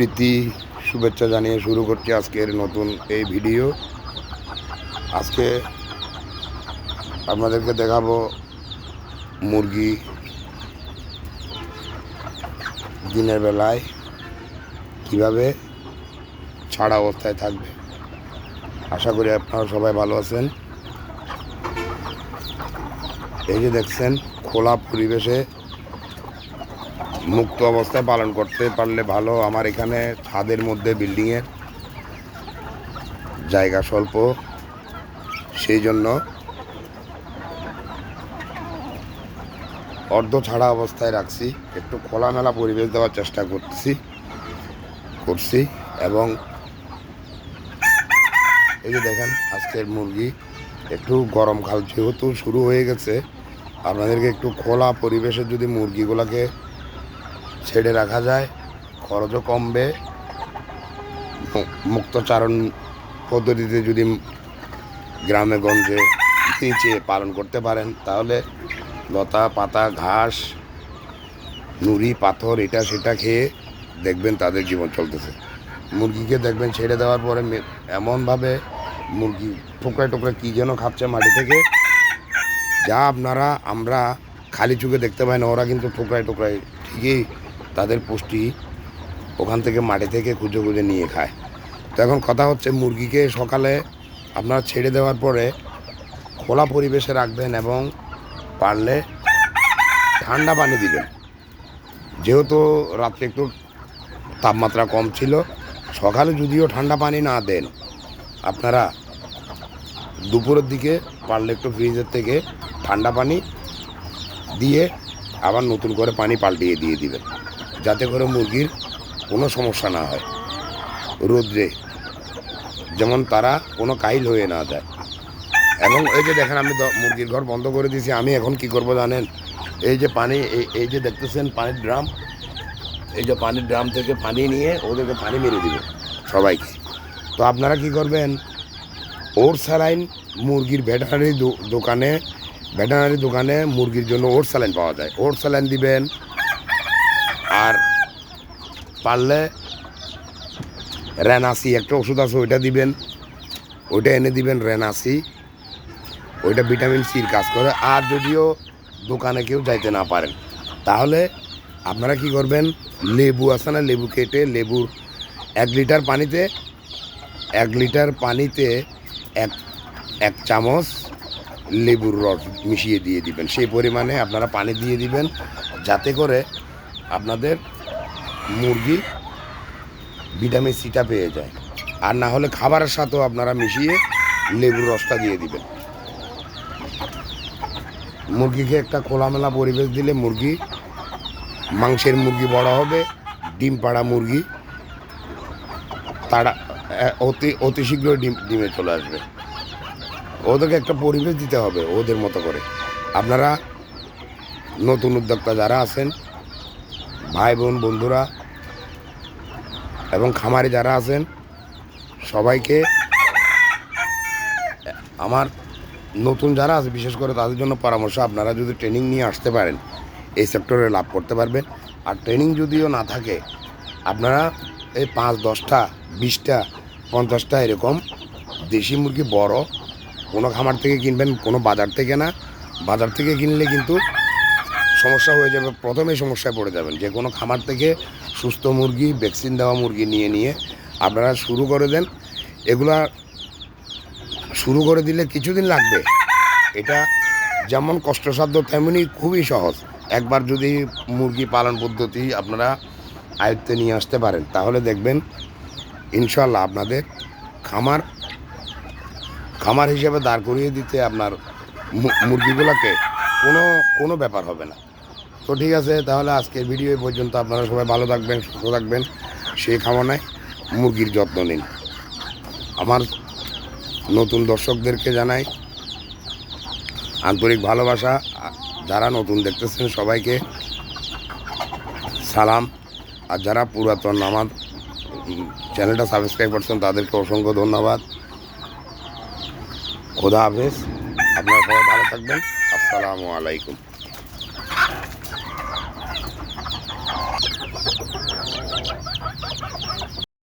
প্রীতি শুভেচ্ছা জানিয়ে শুরু করছি আজকের নতুন এই ভিডিও। আজকে আপনাদেরকে দেখাবো মুরগি দিনের বেলায় কীভাবে ছাড়া অবস্থায় থাকবে। আশা করি আপনারা সবাই ভালো আছেন। এই যে দেখছেন, খোলা পরিবেশে মুক্ত অবস্থায় পালন করতে পারলে ভালো। আমার এখানে ছাদের মধ্যে বিল্ডিংয়ের জায়গা স্বল্প। সেই জন্য অর্ধ ছাড়া অবস্থায় রাখছি। একটু খোলামেলা পরিবেশ দেওয়ার চেষ্টা করছি করছি এবং এই যে দেখেন, আজকের মুরগি একটু গরমকাল যেহেতু শুরু হয়ে গেছে, আপনাদেরকে একটু খোলা পরিবেশে যদি মুরগিগুলোকে ছেড়ে রাখা যায়, খরচও কমবে। মুক্তচারণ পদ্ধতিতে যদি গ্রামে গঞ্জে নিচে পালন করতে পারেন, তাহলে লতা, পাতা, ঘাস, নুড়ি, পাথর, এটা সেটা খেয়ে দেখবেন তাদের জীবন চলতেছে। মুরগিকে দেখবেন ছেড়ে দেওয়ার পরে এমনভাবে মুরগি টোকরায় টোকরা কী যেন খাচ্ছে মাটি থেকে, যা আপনারা, আমরা খালি চোখে দেখতে পাই না, ওরা কিন্তু টোকরায় টোকরায় ঠিকই তাদের পুষ্টি ওখান থেকে মাটি থেকে খুঁজে খুঁজে নিয়ে খায়। তো এখন কথা হচ্ছে, মুরগিকে সকালে আপনারা ছেড়ে দেওয়ার পরে খোলা পরিবেশে রাখবেন এবং পারলে ঠান্ডা পানি দিবেন। যেহেতু রাত্রে একটু তাপমাত্রা কম ছিল, সকালে যদিও ঠান্ডা পানি না দেন, আপনারা দুপুরের দিকে পারলে একটু ফ্রিজের থেকে ঠান্ডা পানি দিয়ে আবার নতুন করে পানি পাল্টিয়ে দিয়ে দিবেন। যাতে করে মুরগির কোনো সমস্যা না হয়। রোদ্রে। যেমন তারা কোনো কাইল হয়ে না যায়। এবং এই যে দেখেন আমি মুরগির ঘর বন্ধ করে দিয়েছি, আমি এখন কি করব জানেন? এই যে পানি, এই যে দেখতেছেন পানির ড্রাম, এই যে পানির ড্রাম থেকে পানি নিয়ে ওদেরকে পানি মেরে দিব সবাইকে। তো আপনারা কি করবেন? ওর স্যালাইন মুরগির ভেটেনারি দোকানে ভেটেনারি দোকানে মুরগির জন্য ওর স্যালাইন পাওয়া যায়। ওর স্যালাইন দিবেন আর পারলে রেনাসি, একটা ওষুধ আছে, ওইটা দিবেন। ওইটা এনে দিবেন রেনাসি। ওইটা ভিটামিন সির কাজ করে। আর যদিও দোকানে কেউ যাইতে না পারেন, তাহলে আপনারা কি করবেন? লেবু আছে না, লেবু কেটে লেবুর এক লিটার পানিতে, এক লিটার পানিতে এক এক চামচ লেবুর রস মিশিয়ে দিয়ে দিবেন। সেই পরিমাণে আপনারা পানি দিয়ে দিবেন, যাতে করে আপনাদের মুরগি ভিটামিন সিটা পেয়ে যায়। আর না হলে খাবারের সাথেও আপনারা মিশিয়ে লেবুর রসটা দিয়ে দিবেন। মুরগিকে একটা খোলামেলা পরিবেশ দিলে মুরগি, মাংসের মুরগি বড় হবে, ডিম পাড়া মুরগি, তারা অতি অতি শীঘ্রই ডিম, ডিমে চলে আসবে। ওদেরকে একটা পরিবেশ দিতে হবে ওদের মতো করে। আপনারা নতুন উদ্যোক্তা যারা আছেন ভাই বোন, বন্ধুরা এবং খামারে যারা আছেন, সবাইকে আমার নতুন যারা আছে, বিশেষ করে তাদের জন্য পরামর্শ, আপনারা যদি ট্রেনিং নিয়ে আসতে পারেন, এই সেক্টরে লাভ করতে পারবেন। আর ট্রেনিং যদিও না থাকে, আপনারা এই পাঁচ, দশটা, বিশটা, পঞ্চাশটা এরকম দেশি মুরগি বড়, কোনো খামার থেকে কিনবেন, কোনো বাজার থেকে না। বাজার থেকে কিনলে কিন্তু সমস্যা হয়ে যাবে, প্রথমেই সমস্যায় পড়ে যাবেন। যে কোনো খামার থেকে সুস্থ মুরগি, ভ্যাকসিন দেওয়া মুরগি নিয়ে নিয়ে আপনারা শুরু করে দেন। এগুলা শুরু করে দিলে কিছুদিন লাগবে। এটা যেমন কষ্টসাধ্য, তেমনি খুবই সহজ। একবার যদি মুরগি পালন পদ্ধতি আপনারা আয়ত্তে নিয়ে আসতে পারেন, তাহলে দেখবেন ইনশাল্লাহ আপনাদের খামার খামার হিসেবে দাঁড় করিয়ে দিতে আপনার মুরগিগুলোকে কোনো কোনো ব্যাপার হবে না। তো ঠিক আছে, তাহলে আজকের ভিডিও পর্যন্ত। আপনারা সবাই ভালো থাকবেন, সুস্থ থাকবেন। সেই কামনায় মুরগির যত্ন নিন। আমার নতুন দর্শকদেরকে জানাই আন্তরিক ভালোবাসা। যারা নতুন দেখতেছেন সবাইকে সালাম। আর যারা পুরাতন আমার চ্যানেলটা সাবস্ক্রাইব করছেন, তাদেরকে অসংখ্য ধন্যবাদ। খোদা হাফেজ। আপনারা সবাই ভালো থাকবেন। আসসালামু আলাইকুম।